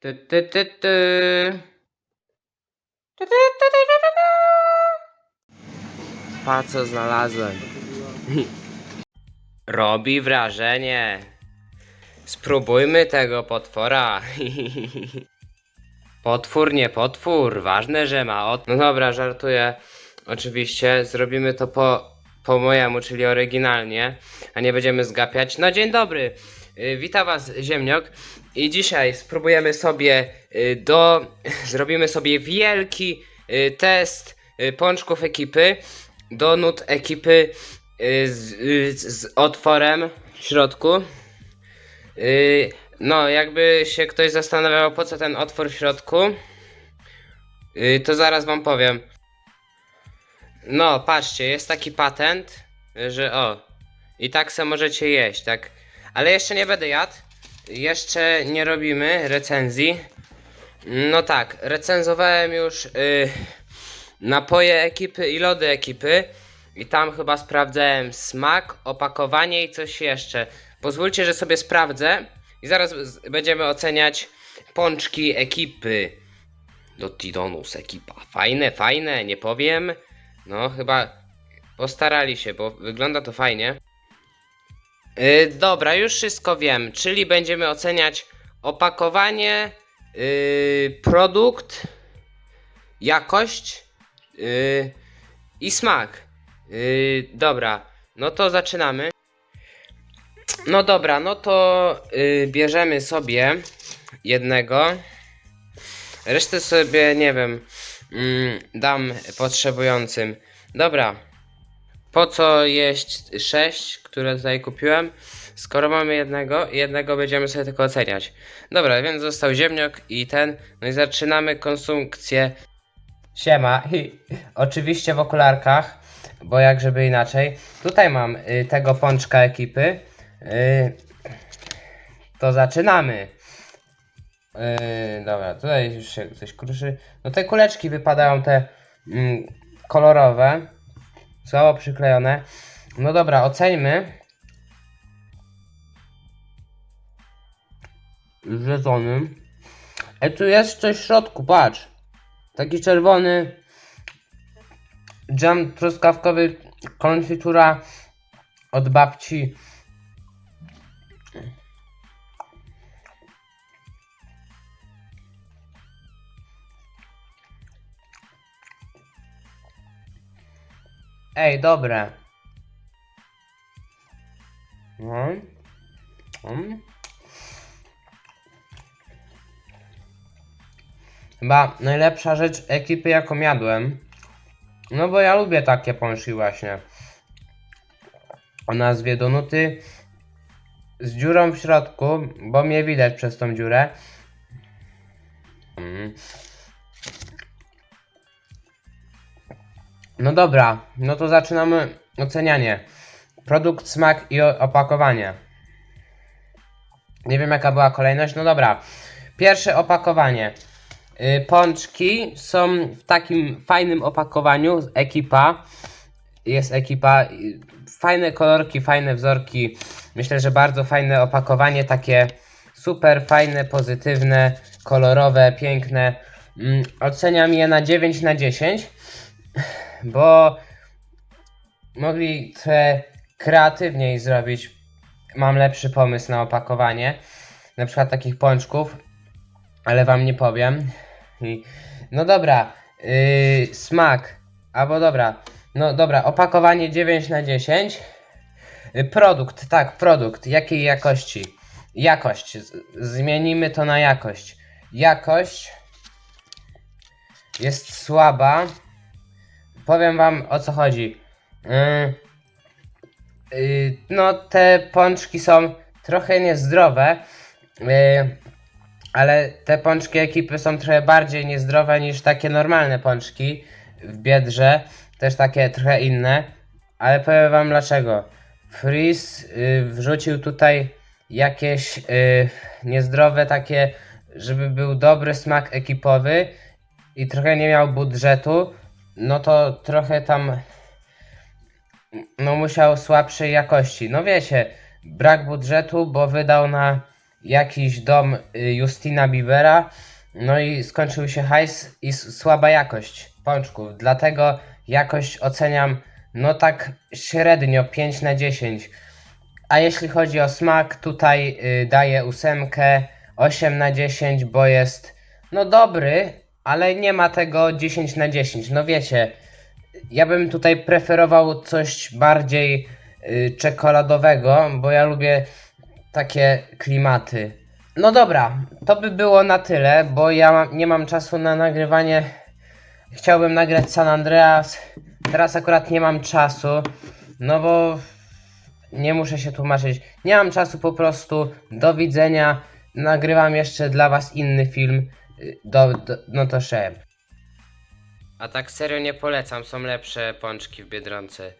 Ty. Pa co znalazłem. Robi wrażenie. Spróbujmy tego potwora. Potwór, nie potwór. Ważne, że ma od... No dobra, żartuję. Oczywiście. Zrobimy to po, po mojemu, czyli oryginalnie. A nie będziemy zgapiać. No dzień dobry. Y, Witam was, Ziemniok. I dzisiaj spróbujemy sobie y, do... Zrobimy sobie wielki y, test pączków ekipy. Donut ekipy y, z, z otworem w środku. No, jakby się ktoś zastanawiał, po co ten otwór w środku, to zaraz wam powiem. No, patrzcie, jest taki patent, że o, i tak se możecie jeść, tak. Ale jeszcze nie będę jadł. Jeszcze nie robimy recenzji. No tak, recenzowałem już y, napoje ekipy i lody ekipy. I tam chyba sprawdzałem smak, opakowanie i coś jeszcze. Pozwólcie, że sobie sprawdzę. I zaraz będziemy oceniać pączki ekipy. Dotidonus ekipa. Fajne, fajne, nie powiem. No, chyba postarali się, bo wygląda to fajnie. Yy, dobra, już wszystko wiem. Czyli będziemy oceniać opakowanie, yy, produkt, jakość yy, i smak. Yy, dobra, no to zaczynamy. No dobra, no to yy, bierzemy sobie jednego. Resztę sobie, nie wiem, mm, dam potrzebującym. Dobra. Po co jeść 6, które tutaj kupiłem? Skoro mamy jednego, jednego będziemy sobie tylko oceniać. Dobra, więc został ziemniok i ten. No i zaczynamy konsumpcję. Siema. Oczywiście w okularkach, bo jak żeby inaczej. Tutaj mam y, tego pączka ekipy. Y, to zaczynamy. Yy, dobra, tutaj już się coś kruszy. No te kuleczki wypadają te mm, kolorowe. Słabo przyklejone. No dobra, oceńmy. Zjedzony. E tu jest coś w środku, patrz. Taki czerwony dżem truskawkowy, konfitura od babci. Ej, dobre. No. Mm. Chyba najlepsza rzecz ekipy jaką jadłem. No bo ja lubię takie pączki właśnie. O nazwie Donuty z dziurą w środku, bo mnie widać przez tą dziurę. Mm. No dobra, no to zaczynamy ocenianie. Produkt, smak i opakowanie. Nie wiem jaka była kolejność, no dobra. Pierwsze opakowanie. Y, Pączki są w takim fajnym opakowaniu, ekipa. Jest ekipa, y, fajne kolorki, fajne wzorki. Myślę, że bardzo fajne opakowanie, takie super fajne, pozytywne, kolorowe, piękne. Mm, Oceniam je na 9 na 10 bo mogli trochę kreatywniej zrobić. Mam lepszy pomysł na opakowanie, na przykład takich pączków, ale wam nie powiem. No dobra, yy, smak, albo dobra, no dobra, opakowanie 9 na 10. Y, Produkt, tak, produkt, jakiej jakości? Jakość, zmienimy to na jakość. Jakość jest słaba. Powiem wam o co chodzi. Yy, yy, no, te pączki są trochę niezdrowe, yy, ale te pączki ekipy są trochę bardziej niezdrowe niż takie normalne pączki w biedrze. Też takie trochę inne, ale powiem wam dlaczego. Freeze yy, wrzucił tutaj jakieś niezdrowe takie, żeby był dobry smak ekipowy i trochę nie miał budżetu, no to trochę tam no musiał słabszej jakości. No wiecie, brak budżetu, bo wydał na jakiś dom y, Justina Biebera, no i skończył się hajs i słaba jakość pączków, dlatego jakość oceniam no tak średnio 5 na 10. A jeśli chodzi o smak, tutaj y, daję ósemkę 8 na 10, bo jest no dobry, ale nie ma tego 10 na 10. No wiecie, ja bym tutaj preferował coś bardziej y, czekoladowego, bo ja lubię takie klimaty. No dobra, to by było na tyle, bo ja mam, nie mam czasu na nagrywanie. Chciałbym nagrać San Andreas. Teraz akurat nie mam czasu, no bo nie muszę się tłumaczyć. Nie mam czasu po prostu. Do widzenia. Nagrywam jeszcze dla was inny film. Do, do, no to szef. A tak serio nie polecam, są lepsze pączki w Biedronce.